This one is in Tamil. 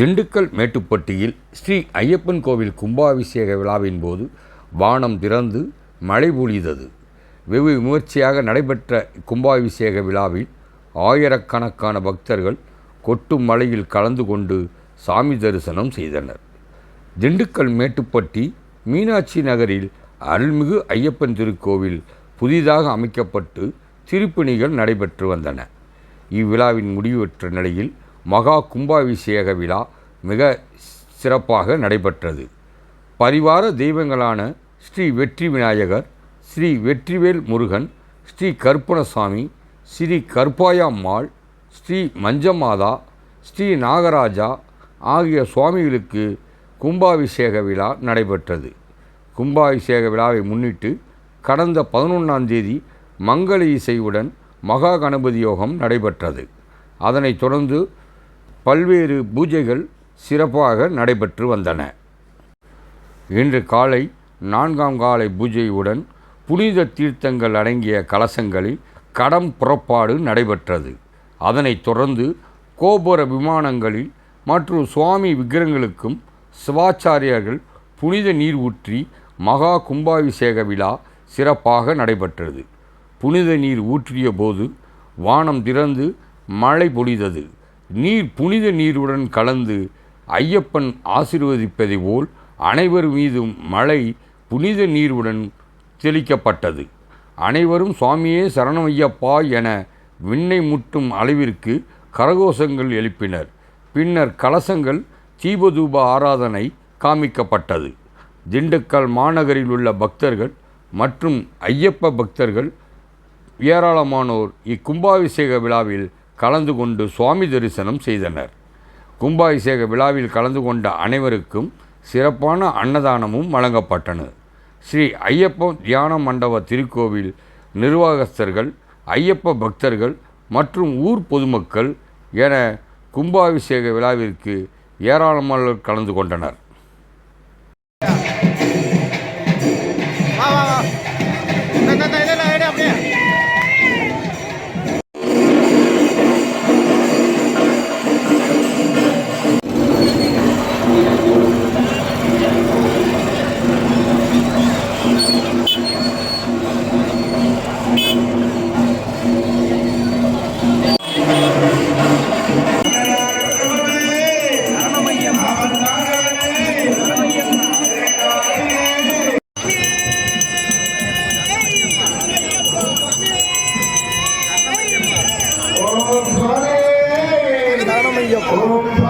திண்டுக்கல் மேட்டுப்பட்டியில் ஸ்ரீ ஐயப்பன் கோவில் கும்பாபிஷேக விழாவின் போது வானம் திறந்து மழை பொழிந்தது. வெகு விமர்சையாக நடைபெற்ற கும்பாபிஷேக விழாவில் ஆயிரக்கணக்கான பக்தர்கள் கொட்டும் மழையில் கலந்து கொண்டு சாமி தரிசனம் செய்தனர். திண்டுக்கல் மேட்டுப்பட்டி மீனாட்சி நகரில் அருள்மிகு ஐயப்பன் திருக்கோவில் புதிதாக அமைக்கப்பட்டு திருப்பணிகள் நடைபெற்று வந்தன. இவ்விழாவின் முடிவுற்ற நிலையில் மகா கும்பாபிஷேக விழா மிக சிறப்பாக நடைபெற்றது. பரிவார தெய்வங்களான ஸ்ரீ வெற்றி விநாயகர் ஸ்ரீ வெற்றிவேல் முருகன் ஸ்ரீ கருப்பணசாமி ஸ்ரீ கருப்பாயம்மாள் ஸ்ரீ மஞ்சமாதா ஸ்ரீ நாகராஜா ஆகிய சுவாமிகளுக்கு கும்பாபிஷேக விழா நடைபெற்றது. கும்பாபிஷேக விழாவை முன்னிட்டு கடந்த பதினொன்றாம் தேதி மங்கள இசையுடன் மகா கணபதி யோகம் நடைபெற்றது. அதனைத் தொடர்ந்து பல்வேறு பூஜைகள் சிறப்பாக நடைபெற்று வந்தன. இன்று காலை நான்காம் காலை பூஜையுடன் புனித தீர்த்தங்கள் அடங்கிய கலசங்களில் கடம் புறப்பாடு நடைபெற்றது. அதனைத் தொடர்ந்து கோபுர விமானங்களில் மற்றும் சுவாமி விக்கிரங்களுக்கும் சிவாச்சாரியர்கள் புனித நீர் ஊற்றி மகா கும்பாபிஷேக விழா சிறப்பாக நடைபெற்றது. புனித நீர் ஊற்றிய போது வானம் திறந்து மழை பொழிந்தது. நீர் புனித நீருடன் கலந்து ஐயப்பன் ஆசிர்வதிப்பதை போல் அனைவர் மீதும் மழை புனித நீருடன் தெளிக்கப்பட்டது. அனைவரும் சுவாமியே சரணமையப்பா என விண்ணை முட்டும் அளவிற்கு கரகோஷங்கள் எழுப்பினர். பின்னர் கலசங்கள் தீபதூப ஆராதனை காமிக்கப்பட்டது. திண்டுக்கல் மாநகரில் உள்ள பக்தர்கள் மற்றும் ஐயப்ப பக்தர்கள் ஏராளமானோர் இக்கும்பாபிஷேக விழாவில் கலந்து கொண்டு சுவாமி தரிசனம் செய்தனர். கும்பாபிஷேக விழாவில் கலந்து கொண்ட அனைவருக்கும் சிறப்பான அன்னதானமும் வழங்கப்பட்டன. ஸ்ரீ ஐயப்ப தியான மண்டப திருக்கோவில் நிர்வாகஸ்தர்கள் ஐயப்ப பக்தர்கள் மற்றும் ஊர் பொதுமக்கள் என கும்பாபிஷேக விழாவிற்கு ஏராளமானோர் கலந்து கொண்டனர். ஓம் சுவாமி